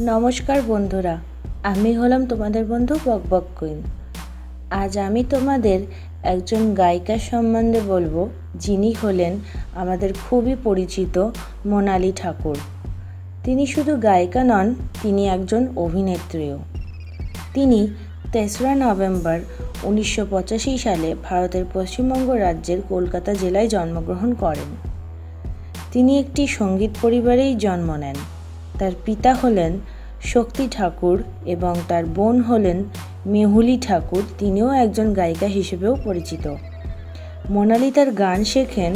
নমস্কার বন্ধুরা, আমি হলাম তোমাদের বন্ধু বকবক কুইন। আজ আমি তোমাদের একজন গায়িকার সম্বন্ধে বলব, যিনি হলেন আমাদের খুবই পরিচিত মোনালি ঠাকুর। তিনি শুধু গায়িকা নন, তিনি একজন অভিনেত্রীও। তিনি তেসরা নভেম্বর উনিশশো পঁচাশি সালে ভারতের পশ্চিমবঙ্গ রাজ্যের কলকাতা জেলায় জন্মগ্রহণ করেন। তিনি একটি সংগীত পরিবারেই জন্ম নেন। তার পিতা হলেন শক্তি ঠাকুর এবং তার বোন হলেন মেহুলি ঠাকুর। তিনিও একজন গায়িকা হিসেবেও পরিচিত। মোনালি তার গান শেখেন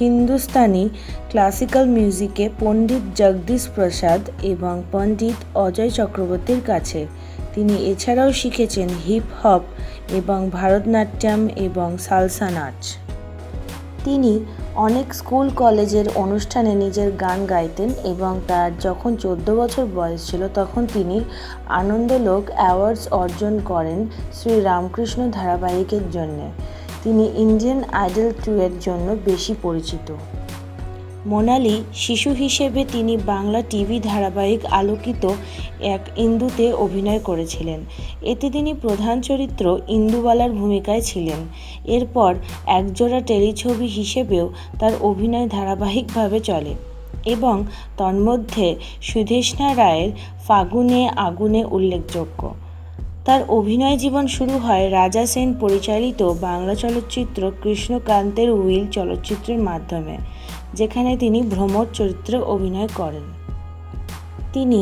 হিন্দুস্তানি ক্লাসিক্যাল মিউজিকে পণ্ডিত জগদীশ প্রসাদ এবং পণ্ডিত অজয় চক্রবর্তীর কাছে। তিনি এছাড়াও শিখেছেন হিপ হপ এবং ভারতনাট্যম এবং সালসা নাচ। তিনি অনেক স্কুল কলেজের অনুষ্ঠানে নিজের গান গাইতেন এবং তার যখন চোদ্দ বছর বয়স ছিল তখন তিনি আনন্দলোক অ্যাওয়ার্ডস অর্জন করেন শ্রী রামকৃষ্ণ ধারাবাহিকের জন্যে। তিনি ইন্ডিয়ান আইডল টু এর জন্য বেশি পরিচিত। মোনালি শিশু হিসেবে তিনি বাংলা টিভি ধারাবাহিক আলোকিত এক ইন্দুতে অভিনয় করেছিলেন। এতে তিনি প্রধান চরিত্র ইন্দুবালার ভূমিকায় ছিলেন। এরপর একজোড়া টেলিছবি হিসেবেও তার অভিনয় ধারাবাহিকভাবে চলে এবং তন্মধ্যে সুধেষ্ণা রায়ের ফাগুনে আগুনে উল্লেখযোগ্য। তার অভিনয় জীবন শুরু হয় রাজা সেন পরিচালিত বাংলা চলচ্চিত্র কৃষ্ণকান্তের উইল চলচ্চিত্রের মাধ্যমে। যেখানে তিনি ভ্রমর চরিত্রে অভিনয় করেন তিনি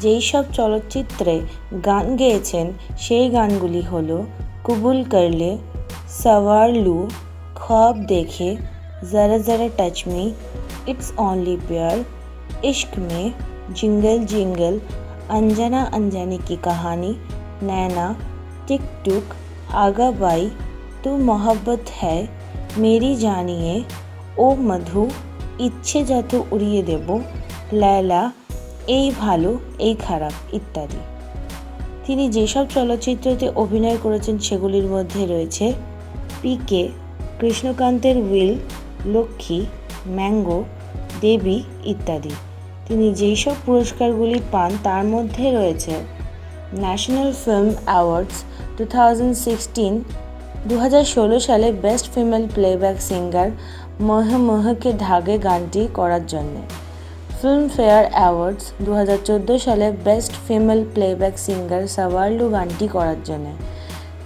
যেই সব চলচ্চিত্রে গান গেয়েছেন সেই গানগুলি হল কবুল করলে সওয়ার লু খ্বাব দেখে জরা জরা टच मी इट्स ओनली प्यार इश्क में जिंगल जिंगल अनजाना अनजाने की कहानी नैना टिक टुक आगा बाई तू मोहब्बत है मेरी জানিয়ে ও মধু ইচ্ছে যত উড়িয়ে দেব, লায়লা, এই ভালো, এই খারাপ, ইত্যাদি। তিনি যেসব চলচ্চিত্রতে অভিনয় করেছেন, সেগুলির মধ্যে রয়েছে পিকে, কৃষ্ণকান্তের উইল, লক্ষ্মী, ম্যাঙ্গো, দেবী ইত্যাদি। তিনি যেই সব পুরস্কারগুলি পান, তার মধ্যে রয়েছে national film awards two thousand sixteen দু হাজার ষোলো সালে বেস্ট ফিমেল প্লেব্যাক সিঙ্গার মহ মহকে ধাগে গানটি করার জন্যে। ফিল্মফেয়ার অ্যাওয়ার্ডস দু হাজার চোদ্দ সালে best female playback singer Sawarloon গানটি করার জন্যে।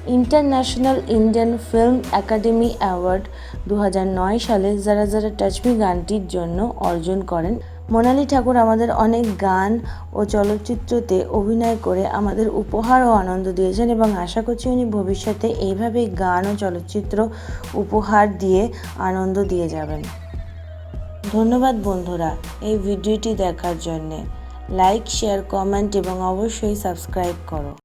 International Indian film academy award দু হাজার নয় সালে যারা যারা টাচমি গানটির জন্য অর্জন করেন মোনালি ঠাকুর আমাদের অনেক গান ও চলচ্চিত্রতে অভিনয় করে আমাদের উপহার ও আনন্দ দিয়েছেন এবং আশা করছি উনি ভবিষ্যতে এইভাবেই গান ও চলচ্চিত্র উপহার দিয়ে আনন্দ দিয়ে যাবেন। ধন্যবাদ বন্ধুরা এই ভিডিওটি দেখার জন্যে। লাইক, শেয়ার, কমেন্ট এবং অবশ্যই সাবস্ক্রাইব করো।